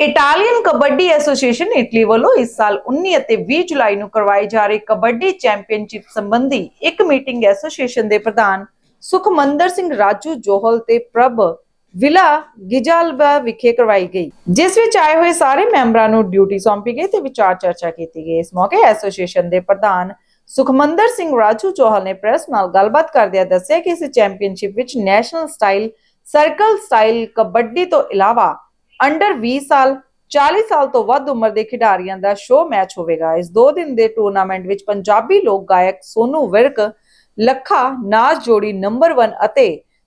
Italian kabaddi association Italy ਵੱਲੋਂ ਇਸ ਸਾਲ 19 ਅਤੇ 20 ਜੁਲਾਈ ਨੂੰ ਕਰਵਾਈ ਜਾ ਰਹੀ ਕਬੱਡੀ ਚੈਂਪੀਅਨਸ਼ਿਪ ਸੰਬੰਧੀ ਇੱਕ ਮੀਟਿੰਗ ਐਸੋਸੀਏਸ਼ਨ ਦੇ ਪ੍ਰਧਾਨ ਸੁਖਮੰਦਰ ਸਿੰਘ ਰਾਜੂ ਜੋਹਲ ਤੇ ਪ੍ਰਭ ਵਿਲਾ ਗਿਜਾਲਬਾ ਵਿਖੇ ਕਰਵਾਈ ਗਈ, ਜਿਸ ਵਿੱਚ ਆਏ ਹੋਏ ਸਾਰੇ ਮੈਂਬਰਾਂ ਨੂੰ ਡਿਊਟੀ ਸੌਂਪੀ ਗਈ ਤੇ ਵਿਚਾਰ ਚਰਚਾ ਕੀਤੀ ਗਈ। ਇਸ ਮੌਕੇ ਐਸੋਸੀਏਸ਼ਨ ਦੇ ਪ੍ਰਧਾਨ ਸੁਖਮੰਦਰ ਸਿੰਘ ਰਾਜੂ ਜੋਹਲ ਨੇ ਪ੍ਰੈਸ ਨਾਲ ਗੱਲਬਾਤ ਕਰਦਿਆਂ ਦੱਸਿਆ ਕਿ ਇਸ ਚੈਂਪੀਅਨਸ਼ਿਪ ਵਿੱਚ national style, circle style kabaddi ਤੋਂ ਇਲਾਵਾ ਅੰਡਰ 20 ਸਾਲ 40 ਸਾਲ ਤੋਂ ਵੱਧ ਉਮਰ ਦੇ ਖਿਡਾਰੀਆਂ ਦਾ ਸ਼ੋਅ ਮੈਚ ਹੋਵੇਗਾ। ਇਸ ਦੋ ਦਿਨ ਦੇ ਟੂਰਨਾਮੈਂਟ ਵਿੱਚ ਪੰਜਾਬੀ ਲੋਕ ਗਾਇਕ ਸੋਨੂ ਵਿਰਕ, ਲੱਖਾ ਨਾਚ ਜੋੜੀ ਨੰਬਰ 1 ਅਤੇ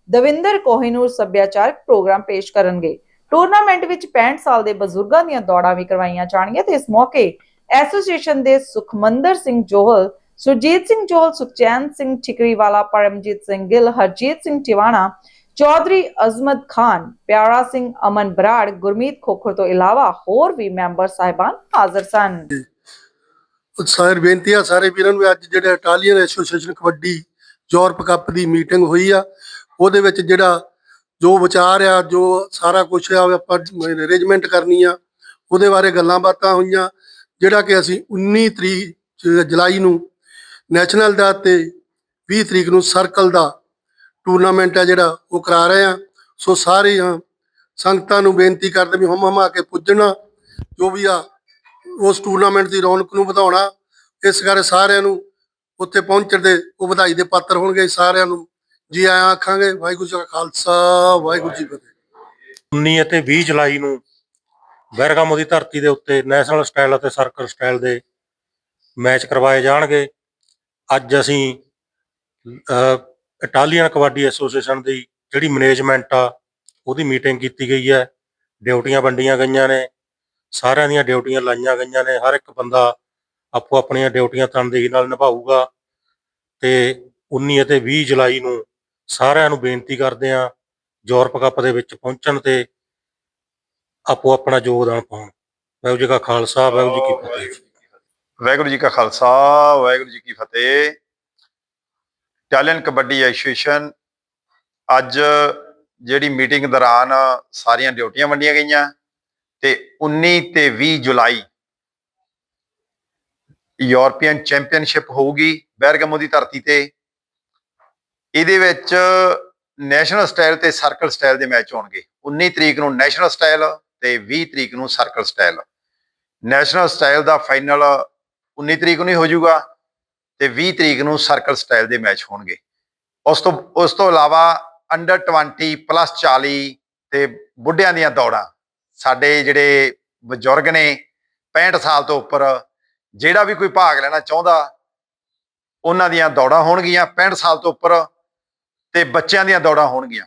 ਦਵਿੰਦਰ ਕੋਹਿਨੂਰ ਸੱਭਿਆਚਾਰਕ ਪ੍ਰੋਗਰਾਮ ਪੇਸ਼ ਕਰਨਗੇ। ਟੂਰਨਾਮੈਂਟ ਵਿੱਚ 65 ਸਾਲ ਦੇ ਬਜ਼ੁਰਗਾਂ ਦੀਆਂ ਦੌੜਾਂ ਵੀ ਕਰਵਾਈਆਂ ਜਾਣਗੀਆਂ ਤੇ ਇਸ ਮੌਕੇ ਐਸੋਸੀਏਸ਼ਨ ਦੇ ਸੁਖਮੰਦਰ ਸਿੰਘ ਜੋਹਲ, ਸੁਰਜੀਤ ਸਿੰਘ ਜੋਹਲ, ਸੁਖਚੈਨ ਸਿੰਘ ਠਿਕਰੀਵਾਲਾ, ਪਰਮਜੀਤ ਸਿੰਘ ਗਿੱਲ, ਹਰਜੀਤ ਸਿੰਘ ਟਿਵਾਣਾ ਚੌਧਰੀ ਅਜ਼ਮਤ ਖਾਨ, ਪਿਆਰਾ ਸਿੰਘ ਅਮਨ ਬਰਾੜ, ਗੁਰਮੀਤ ਖੋਖਰ ਤੋਂ ਇਲਾਵਾ ਹੋਰ ਵੀ ਮੈਂਬਰ ਸਾਹਿਬਾਨ ਹਾਜ਼ਰ ਸਨ। ਉਤਸਾਹਰ ਬੇਨਤੀ ਆ, ਸਾਰੇ ਵੀਰਾਂ ਨੂੰ ਅੱਜ ਜਿਹੜਾ Italian association kabaddi Europe cup ਦੀ ਮੀਟਿੰਗ ਹੋਈ ਆ, ਉਹਦੇ ਵਿੱਚ ਜਿਹੜਾ ਜੋ ਵਿਚਾਰ ਆ, ਜੋ ਸਾਰਾ ਕੁਝ ਆ, ਉਹ ਆਪਾਂ ਅਰੇਂਜਮੈਂਟ ਕਰਨੀ ਆ, ਉਹਦੇ ਬਾਰੇ ਗੱਲਾਂ ਬਾਤਾਂ ਹੋਈਆਂ, ਜਿਹੜਾ ਕਿ ਅਸੀਂ 19 ਤਰੀਕ, ਜੁਲਾਈ ਨੂੰ ਨੈਸ਼ਨਲ ਦਾ ਤੇ 20 ਤਰੀਕ ਨੂੰ ਸਰਕਲ ਦਾ ਟੂਰਨਾਮੈਂਟ ਆ ਜਿਹੜਾ ਉਹ ਕਰਾ ਰਹੇ ਆ। ਸੋ ਸਾਰੀਆਂ ਸੰਗਤਾਂ ਨੂੰ ਬੇਨਤੀ ਕਰਦੇ ਵੀ ਹਮ ਹਮਾ ਕੇ ਪੁੱਜਣਾ, ਜੋ ਵੀ ਆ, ਉਸ ਟੂਰਨਾਮੈਂਟ ਦੀ ਰੌਣਕ ਨੂੰ ਵਧਾਉਣਾ। ਇਸ ਕਰਕੇ ਸਾਰਿਆਂ ਨੂੰ ਉੱਥੇ ਪਹੁੰਚਣ ਦੇ, ਉਹ ਵਧਾਈ ਦੇ ਪਾਤਰ ਹੋਣਗੇ। ਸਾਰਿਆਂ ਨੂੰ ਜੀ ਆਇਆਂ ਆਖਾਂਗੇ, ਵਾਹਿਗੁਰੂ ਜੀ ਕਾ ਖਾਲਸਾ, ਵਾਹਿਗੁਰੂ ਜੀ ਫਤਿਹ। 19 ਅਤੇ 20 ਜੁਲਾਈ ਨੂੰ ਬੈਰਗਾਮੋ ਦੀ ਧਰਤੀ ਦੇ ਉੱਤੇ ਨੈਸ਼ਨਲ ਸਟਾਈਲ ਅਤੇ ਸਰਕਲ ਸਟਾਈਲ ਦੇ ਮੈਚ ਕਰਵਾਏ ਜਾਣਗੇ। ਅੱਜ ਅਸੀਂ ਇਟਾਲੀਅਨ ਕਬੱਡੀ ਐਸੋਸੀਏਸ਼ਨ ਦੀ ਜਿਹੜੀ ਮੈਨੇਜਮੈਂਟ ਆ, ਉਹਦੀ ਮੀਟਿੰਗ ਕੀਤੀ ਗਈ ਹੈ। ਡਿਊਟੀਆਂ ਵੰਡੀਆਂ ਗਈਆਂ ਨੇ। ਸਾਰਿਆਂ ਦੀਆਂ ਡਿਊਟੀਆਂ ਲਾਈਆਂ ਗਈਆਂ ਨੇ। ਹਰ ਇੱਕ ਬੰਦਾ ਆਪੋ ਆਪਣੀਆਂ ਡਿਊਟੀਆਂ ਤਨਦੇਹੀ ਨਾਲ ਨਿਭਾਊਗਾ। ਤੇ 19 ਅਤੇ 20 ਜੁਲਾਈ ਨੂੰ ਸਾਰਿਆਂ ਨੂੰ ਬੇਨਤੀ ਕਰਦੇ ਆ ਯੂਰਪ ਕੱਪ ਦੇ ਵਿੱਚ ਪਹੁੰਚਣ ਤੇ ਆਪੋ ਆਪਣਾ ਯੋਗਦਾਨ ਪਾਉਣ। ਵਾਹਿਗੁਰੂ ਜੀ ਕਾ ਖਾਲਸਾ, ਵਾਹਿਗੁਰੂ ਜੀ ਕੀ ਫਤਿਹ। ਵਾਹਿਗੁਰੂ ਜੀ ਕਾ ਖਾਲਸਾ, ਵਾਹਿਗੁਰੂ ਜੀ ਕੀ ਫਤਿਹ। ਇਟਾਲੀਅਨ ਕਬੱਡੀ ਐਸੋਸੀਏਸ਼ਨ ਅੱਜ ਜਿਹੜੀ ਮੀਟਿੰਗ ਦੌਰਾਨ ਸਾਰੀਆਂ ਡਿਊਟੀਆਂ ਵੰਡੀਆਂ ਗਈਆਂ ਤੇ 19 ਤੇ 20 ਜੁਲਾਈ ਯੂਰਪੀਅਨ ਚੈਂਪੀਅਨਸ਼ਿਪ ਹੋਊਗੀ ਬੈਰਗਮੋ ਦੀ ਧਰਤੀ ਤੇ। ਇਹਦੇ ਵਿੱਚ ਨੈਸ਼ਨਲ ਸਟਾਈਲ ਤੇ ਸਰਕਲ ਸਟਾਈਲ ਦੇ ਮੈਚ ਹੋਣਗੇ। 19 ਤਰੀਕ ਨੂੰ ਨੈਸ਼ਨਲ ਸਟਾਈਲ ਤੇ 20 ਤਰੀਕ ਨੂੰ ਸਰਕਲ ਸਟਾਈਲ ਨੈਸ਼ਨਲ ਸਟਾਈਲ ਦਾ ਫਾਈਨਲ 19 ਤਰੀਕ ਨੂੰ ਹੀ ਹੋ ਜਾਊਗਾ। ਤੇ 20 ਤਰੀਕ ਨੂੰ ਸਰਕਲ ਸਟਾਈਲ ਦੇ ਮੈਚ ਹੋਣਗੇ। ਉਸ ਤੋਂ ਉਸ ਤੋਂ ਇਲਾਵਾ ਅੰਡਰ 20 ਪਲੱਸ 40 ਤੇ ਬੁੱਢਿਆਂ ਦੀਆਂ ਦੌੜਾਂ। ਸਾਡੇ ਜਿਹੜੇ ਬਜ਼ੁਰਗ ਨੇ 65 ਸਾਲ ਤੋਂ ਉੱਪਰ, ਜਿਹੜਾ ਵੀ ਕੋਈ ਭਾਗ ਲੈਣਾ ਚਾਹੁੰਦਾ, ਉਹਨਾਂ ਦੀਆਂ ਦੌੜਾਂ ਹੋਣਗੀਆਂ 65 ਸਾਲ ਤੋਂ ਉੱਪਰ ਤੇ ਬੱਚਿਆਂ ਦੀਆਂ ਦੌੜਾਂ ਹੋਣਗੀਆਂ।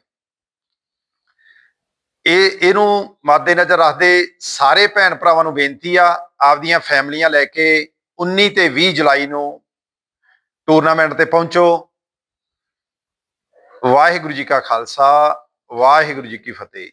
ਇਹ, ਇਹਨੂੰ ਮੱਦੇਨਜ਼ਰ ਰੱਖਦੇ ਸਾਰੇ ਭੈਣ ਭਰਾਵਾਂ ਨੂੰ ਬੇਨਤੀ ਆ, ਆਪਦੀਆਂ ਫੈਮਲੀਆਂ ਲੈ ਕੇ 19 ਤੇ 20 ਜੁਲਾਈ ਨੂੰ ਟੂਰਨਾਮੈਂਟ ਤੇ ਪਹੁੰਚੋ। ਵਾਹਿਗੁਰੂ ਜੀ ਕਾ ਖਾਲਸਾ ਵਾਹਿਗੁਰੂ ਜੀ ਕੀ ਫਤਿਹ।